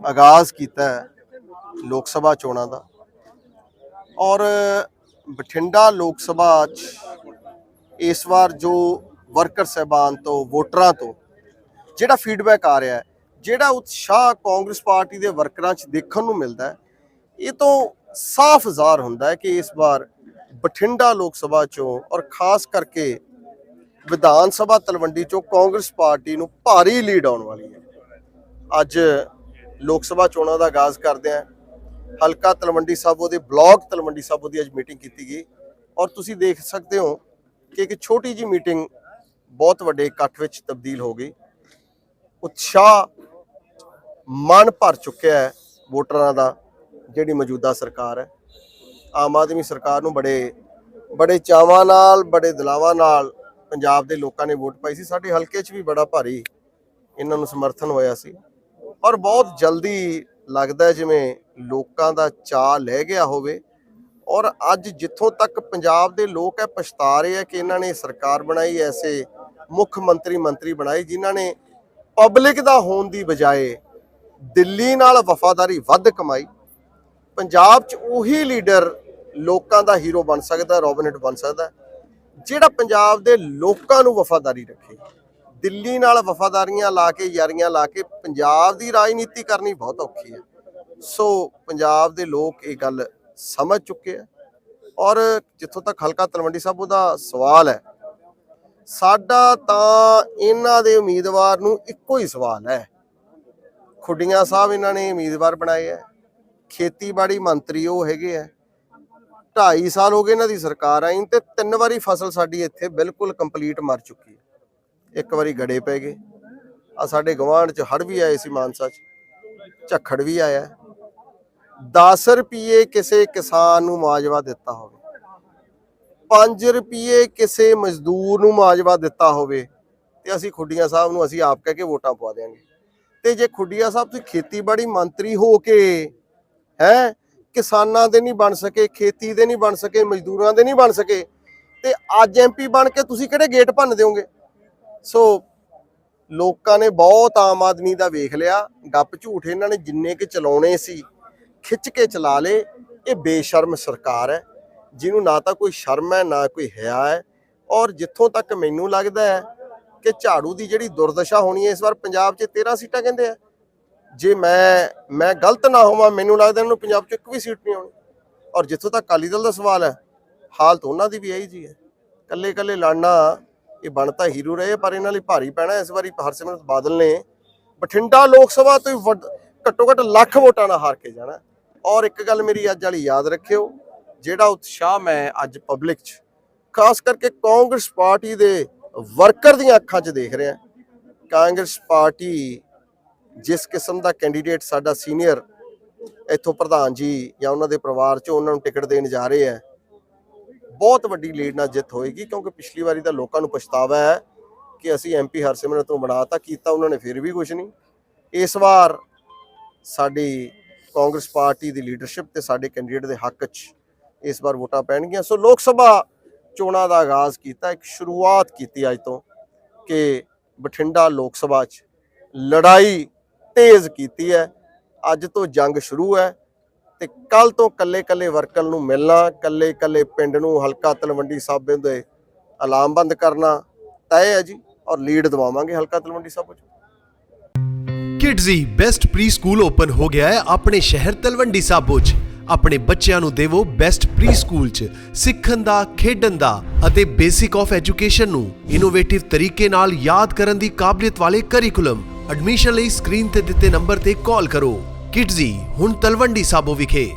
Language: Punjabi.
ਆਗਾਜ਼ ਕੀਤਾ ਲੋਕ ਸਭਾ ਚੋਣਾਂ ਦਾ। ਔਰ ਬਠਿੰਡਾ ਲੋਕ ਸਭਾ 'ਚ ਇਸ ਵਾਰ ਜੋ ਵਰਕਰ ਸਹਿਬਾਨ ਤੋਂ, ਵੋਟਰਾਂ ਤੋਂ ਜਿਹੜਾ ਫੀਡਬੈਕ ਆ ਰਿਹਾ ਹੈ, ਜਿਹੜਾ ਉਤਸ਼ਾਹ ਕਾਂਗਰਸ ਪਾਰਟੀ ਦੇ ਵਰਕਰਾਂ 'ਚ ਦੇਖਣ ਨੂੰ ਮਿਲਦਾ ਹੈ, ਇਹ ਤੋਂ ਸਾਫ਼ ਜ਼ਾਹਰ ਹੁੰਦਾ ਹੈ ਕਿ ਇਸ ਵਾਰ ਬਠਿੰਡਾ ਲੋਕ ਸਭਾ ਚੋਂ ਔਰ ਖਾਸ ਕਰਕੇ ਵਿਧਾਨ ਸਭਾ ਤਲਵੰਡੀ ਚੋਂ ਕਾਂਗਰਸ ਪਾਰਟੀ ਨੂੰ ਭਾਰੀ ਲੀਡ ਆਉਣ ਵਾਲੀ ਹੈ। ਅੱਜ ਲੋਕ ਸਭਾ ਚੋਣਾਂ ਦਾ ਆਗਾਜ਼ ਕਰਦੇ ਹਾਂ। ਹਲਕਾ ਤਲਵੰਡੀ ਸਾਬੋ ਦੇ ਬਲਾਕ ਤਲਵੰਡੀ ਸਾਬੋ ਦੀ ਅੱਜ ਮੀਟਿੰਗ ਕੀਤੀ ਗਈ। ਔਰ ਤੁਸੀਂ ਦੇਖ ਸਕਦੇ ਹੋ ਕਿ ਇੱਕ ਛੋਟੀ ਜੀ ਮੀਟਿੰਗ ਬਹੁਤ ਵੱਡੇ ਇਕੱਠ ਵਿੱਚ ਤਬਦੀਲ ਹੋ ਗਈ। ਉਤਸ਼ਾਹ ਮਨ ਭਰ ਚੁੱਕਿਆ ਹੈ ਵੋਟਰਾਂ ਦਾ, ਜਿਹੜੀ ਮੌਜੂਦਾ ਸਰਕਾਰ ਹੈ। ਆਮ ਆਦਮੀ ਸਰਕਾਰ ਨੂੰ ਬੜੇ ਬੜੇ ਚਾਵਾਂ ਨਾਲ, ਬੜੇ ਦਿਲਾਵਾਂ ਨਾਲ ਪੰਜਾਬ ਦੇ ਲੋਕਾਂ ਨੇ ਵੋਟ ਪਾਈ ਸੀ। ਸਾਡੇ ਹਲਕੇ 'ਚ ਵੀ ਬੜਾ ਭਾਰੀ ਇਹਨਾਂ ਨੂੰ ਸਮਰਥਨ ਹੋਇਆ ਸੀ। ਔਰ ਬਹੁਤ ਜਲਦੀ ਲੱਗਦਾ ਜਿਵੇਂ ਲੋਕਾਂ ਦਾ ਚਾਹ ਲੈ ਗਿਆ ਹੋਵੇ। ਔਰ ਅੱਜ ਜਿੱਥੋਂ ਤੱਕ ਪੰਜਾਬ ਦੇ ਲੋਕ ਹੈ ਪਛਤਾ ਰਹੇ ਆ ਕਿ ਇਹਨਾਂ ਨੇ ਸਰਕਾਰ ਬਣਾਈ, ਐਸੇ ਮੁੱਖ ਮੰਤਰੀ ਮੰਤਰੀ ਬਣਾਏ ਜਿਨ੍ਹਾਂ ਨੇ ਪਬਲਿਕ ਦਾ ਹੋਣ ਦੀ ਬਜਾਏ ਦਿੱਲੀ ਨਾਲ ਵਫਾਦਾਰੀ ਵੱਧ ਕਮਾਈ। ਪੰਜਾਬ 'ਚ ਉਹੀ ਲੀਡਰ ਲੋਕਾਂ ਦਾ ਹੀਰੋ ਬਣ ਸਕਦਾ ਰੋਬਿਨਟ ਬਣ ਸਕਦਾ, ਜਿਹੜਾ ਪੰਜਾਬ ਦੇ ਲੋਕਾਂ ਨੂੰ ਵਫਾਦਾਰੀ ਰੱਖੇ। ਦਿੱਲੀ ਨਾਲ ਵਫਾਦਾਰੀਆਂ ਲਾ ਕੇ, ਯਾਰੀਆਂ ਲਾ ਕੇ ਪੰਜਾਬ ਦੀ ਰਾਜਨੀਤੀ ਕਰਨੀ ਬਹੁਤ ਔਖੀ ਹੈ। ਸੋ ਪੰਜਾਬ ਦੇ ਲੋਕ ਇਹ ਗੱਲ ਸਮਝ ਚੁੱਕੇ ਆ ਔਰ ਜਿੱਥੋਂ ਤੱਕ ਹਲਕਾ ਤਲਵੰਡੀ ਸਾਹਿਬ ਦਾ ਸਵਾਲ ਹੈ, ਸਾਡਾ ਤਾਂ ਇਹਨਾਂ ਦੇ ਉਮੀਦਵਾਰ ਨੂੰ ਇੱਕੋ ਹੀ ਸਵਾਲ ਹੈ। ਖੁੱਡੀਆਂ ਸਾਹਿਬ ਇਹਨਾਂ ਨੇ ਉਮੀਦਵਾਰ ਬਣਾਏ ਹੈ ਖੇਤੀਬਾੜੀ ਮੰਤਰੀ ਉਹ ਹੈਗੇ ਆ 2.5 ਸਾਲ ਹੋ ਗਏ ਇਹਨਾਂ ਦੀ ਸਰਕਾਰ ਆਈ ਤੇ ਤਿੰਨ ਵਾਰੀ ਫਸਲ ਸਾਡੀ ਇੱਥੇ ਬਿਲਕੁਲ ਕੰਪਲੀਟ ਮਰ ਚੁੱਕੀ ਹੈ। ਇੱਕ ਵਾਰੀ ਗੜੇ ਪੈ ਗਏ। ਆ ਸਾਡੇ ਗਵਾਂਢ ਚ ਹੜ ਵੀ ਆਏ ਸੀ ਮਾਨਸਾ ਚ। ਝੱਖੜ ਵੀ ਆਇਆ। 10 ਰੁਪਏ ਕਿਸੇ ਕਿਸਾਨ ਨੂੰ ਮੁਆਵਜ਼ਾ ਦਿੱਤਾ ਹੋਵੇ। 5 ਰੁਪਏ ਕਿਸੇ ਮਜ਼ਦੂਰ ਨੂੰ ਮੁਆਵਜ਼ਾ ਦਿੱਤਾ ਹੋਵੇ। ਤੇ ਅਸੀਂ ਖੁੱਡੀਆਂ ਸਾਹਿਬ ਨੂੰ ਅਸੀਂ ਆਪ ਕਹਿ ਕੇ ਵੋਟਾਂ ਪਵਾ ਦੇਾਂਗੇ ਤੇ ਜੇ ਖੁੱਡੀਆਂ ਸਾਹਿਬ ਤੁਸੀਂ ਖੇਤੀਬਾੜੀ ਮੰਤਰੀ ਹੋ ਕੇ, ਹੈ, ਕਿਸਾਨਾਂ ਦੇ ਨਹੀਂ ਬਣ ਸਕੇ, ਖੇਤੀ ਦੇ ਨਹੀਂ ਬਣ ਸਕੇ, ਮਜ਼ਦੂਰਾਂ ਦੇ ਨਹੀਂ ਬਣ ਸਕੇ, ਤੇ ਅੱਜ ਐਮਪੀ ਬਣ ਕੇ ਤੁਸੀਂ ਕਿਹੜੇ ਗੇਟ ਭੰਨ ਦਿਓਗੇ? ਸੋ ਲੋਕਾਂ ਨੇ ਬਹੁਤ ਆਮ ਆਦਮੀ ਦਾ ਵੇਖ ਲਿਆ, ਗੱਪ ਝੂਠ ਇਹਨਾਂ ਨੇ ਜਿੰਨੇ ਕਿ ਚਲਾਉਣੇ ਸੀ, ਖਿੱਚ ਕੇ ਚਲਾ ਲੇ ਇਹ ਬੇਸ਼ਰਮ ਸਰਕਾਰ ਹੈ, ਜਿਹਨੂੰ ਨਾ ਤਾਂ ਕੋਈ ਸ਼ਰਮ ਹੈ, ਨਾ ਕੋਈ ਹਿਆ ਹੈ, ਔਰ ਜਿੱਥੋਂ ਤੱਕ ਮੈਨੂੰ ਲੱਗਦਾ ਹੈ ਕਿ ਝਾੜੂ ਦੀ ਜਿਹੜੀ ਦੁਰਦਸ਼ਾ ਹੋਣੀ ਹੈ, ਇਸ ਵਾਰ ਪੰਜਾਬ 'ਚ 13 ਸੀਟਾਂ ਕਹਿੰਦੇ ਆ। ਜੇ ਮੈਂ ਮੈਂ ਗਲਤ ਨਾ ਹੋਵਾਂ, ਮੈਨੂੰ ਲੱਗਦਾ ਇਹਨੂੰ ਪੰਜਾਬ 'ਚ ਇੱਕ ਵੀ ਸੀਟ ਨਹੀਂ ਆਉਣੀ। ਔਰ ਜਿੱਥੋਂ ਤੱਕ ਅਕਾਲੀ ਦਲ ਦਾ ਸਵਾਲ ਹੈ, ਹਾਲਤ ਉਹਨਾਂ ਦੀ ਵੀ ਇਹੀ ਜੀ ਹੈ। ਕੱਲੇ ਕੱਲੇ ਲੜਨਾ ਇਹ ਬਣਤਾ ਹੀਰੋ ਰਹੇ, ਪਰ ਇਹਨਾਂ ਲਈ ਭਾਰੀ ਪੈਣਾ। ਇਸ ਵਾਰੀ ਹਰਸਿਮਰਤ ਬਾਦਲ ਨੇ ਬਠਿੰਡਾ ਲੋਕ ਸਭਾ ਤੋਂ ਹੀ ਵੱਧ- ਘੱਟੋ ਘੱਟ ਲੱਖ ਵੋਟਾਂ ਨਾਲ ਹਾਰ ਕੇ ਜਾਣਾ। ਔਰ ਇੱਕ ਗੱਲ ਮੇਰੀ ਅੱਜ ਵਾਲੀ ਯਾਦ ਰੱਖਿਓ, ਜਿਹੜਾ ਉਤਸ਼ਾਹ ਮੈਂ ਅੱਜ ਪਬਲਿਕ 'ਚ, ਖਾਸ ਕਰਕੇ ਕਾਂਗਰਸ ਪਾਰਟੀ ਦੇ ਵਰਕਰ ਦੀਆਂ ਅੱਖਾਂ 'ਚ ਦੇਖ ਰਿਹਾ। ਕਾਂਗਰਸ ਪਾਰਟੀ ਜਿਸ ਕਿਸਮ ਦਾ ਕੈਂਡੀਡੇਟ ਸਾਡਾ ਸੀਨੀਅਰ ਇੱਥੋਂ ਪ੍ਰਧਾਨ ਜੀ ਜਾਂ ਉਹਨਾਂ ਦੇ ਪਰਿਵਾਰ 'ਚੋਂ ਉਹਨਾਂ ਨੂੰ ਟਿਕਟ ਦੇਣ ਜਾ ਰਹੇ ਹੈ ਬਹੁਤ ਵੱਡੀ ਲੀਡ ਨਾਲ ਜਿੱਤ ਹੋਏਗੀ, ਕਿਉਂਕਿ ਪਿਛਲੀ ਵਾਰੀ ਤਾਂ ਲੋਕਾਂ ਨੂੰ ਪਛਤਾਵਾ ਹੈ ਕਿ ਅਸੀਂ ਐਮਪੀ ਹਰਸਿਮਰਤ ਨੂੰ ਬਣਾਤਾ ਕੀਤਾ, ਉਹਨਾਂ ਨੇ ਫਿਰ ਵੀ ਕੁਝ ਨਹੀਂ। ਇਸ ਵਾਰ ਸਾਡੀ ਕਾਂਗਰਸ ਪਾਰਟੀ ਦੀ ਲੀਡਰਸ਼ਿਪ ਤੇ ਸਾਡੇ ਕੈਂਡੀਡੇਟ ਦੇ ਹੱਕ 'ਚ ਇਸ ਵਾਰ ਵੋਟਾਂ ਪੈਣਗੀਆਂ। ਸੋ ਲੋਕ ਸਭਾ ਚੋਣਾਂ ਦਾ ਆਗਾਜ਼ ਕੀਤਾ, ਇੱਕ ਸ਼ੁਰੂਆਤ ਕੀਤੀ ਅੱਜ ਤੋਂ ਕਿ ਬਠਿੰਡਾ ਲੋਕ ਸਭਾ 'ਚ ਲੜਾਈ ਤੇਜ਼ ਕੀਤੀ ਹੈ। ਅੱਜ ਤੋਂ ਜੰਗ ਸ਼ੁਰੂ ਹੈ। ਤੇ ਕੱਲ ਤੋਂ ਕੱਲੇ ਕੱਲੇ ਵਰਕਰ ਨੂੰ ਮਿਲਣਾ, ਕੱਲੇ ਕੱਲੇ ਪਿੰਡ ਨੂੰ ਹਲਕਾ ਤਲਵੰਡੀ ਸਾਬੇ ਦੇ ਐਲਾਨ ਬੰਦ ਕਰਨਾ ਤੈਅ ਹੈ ਜੀ, ਔਰ ਲੀਡ ਦਵਾਵਾਂਗੇ ਹਲਕਾ ਤਲਵੰਡੀ ਸਾਬੋ 'ਚ। Kidzee best preschool open ਹੋ ਗਿਆ ਹੈ ਆਪਣੇ ਸ਼ਹਿਰ ਤਲਵੰਡੀ ਸਾਬੋ 'ਚ। ਆਪਣੇ ਬੱਚਿਆਂ ਨੂੰ ਦੇਵੋ ਬੈਸਟ ਪ੍ਰੀ ਸਕੂਲ 'ਚ, ਸਿੱਖਣ ਦਾ, ਖੇਡਣ ਦਾ ਅਤੇ ਬੇਸਿਕ ਆਫ ਐਜੂਕੇਸ਼ਨ ਨੂੰ ਇਨੋਵੇਟਿਵ ਤਰੀਕੇ ਨਾਲ ਯਾਦ ਕਰਨ ਦੀ ਕਾਬਲੀਅਤ ਵਾਲੇ ਕਰਿਕੂਲਮ ਐਡਮਿਸ਼ਨ ਲਈ ਸਕਰੀਨ ਤੇ ਦਿੱਤੇ ਨੰਬਰ ਤੇ ਕਾਲ ਕਰੋ। ਕਿਡਜ਼ੀ ਹੁਣ ਤਲਵੰਡੀ ਸਾਬੋ ਵਿਖੇ।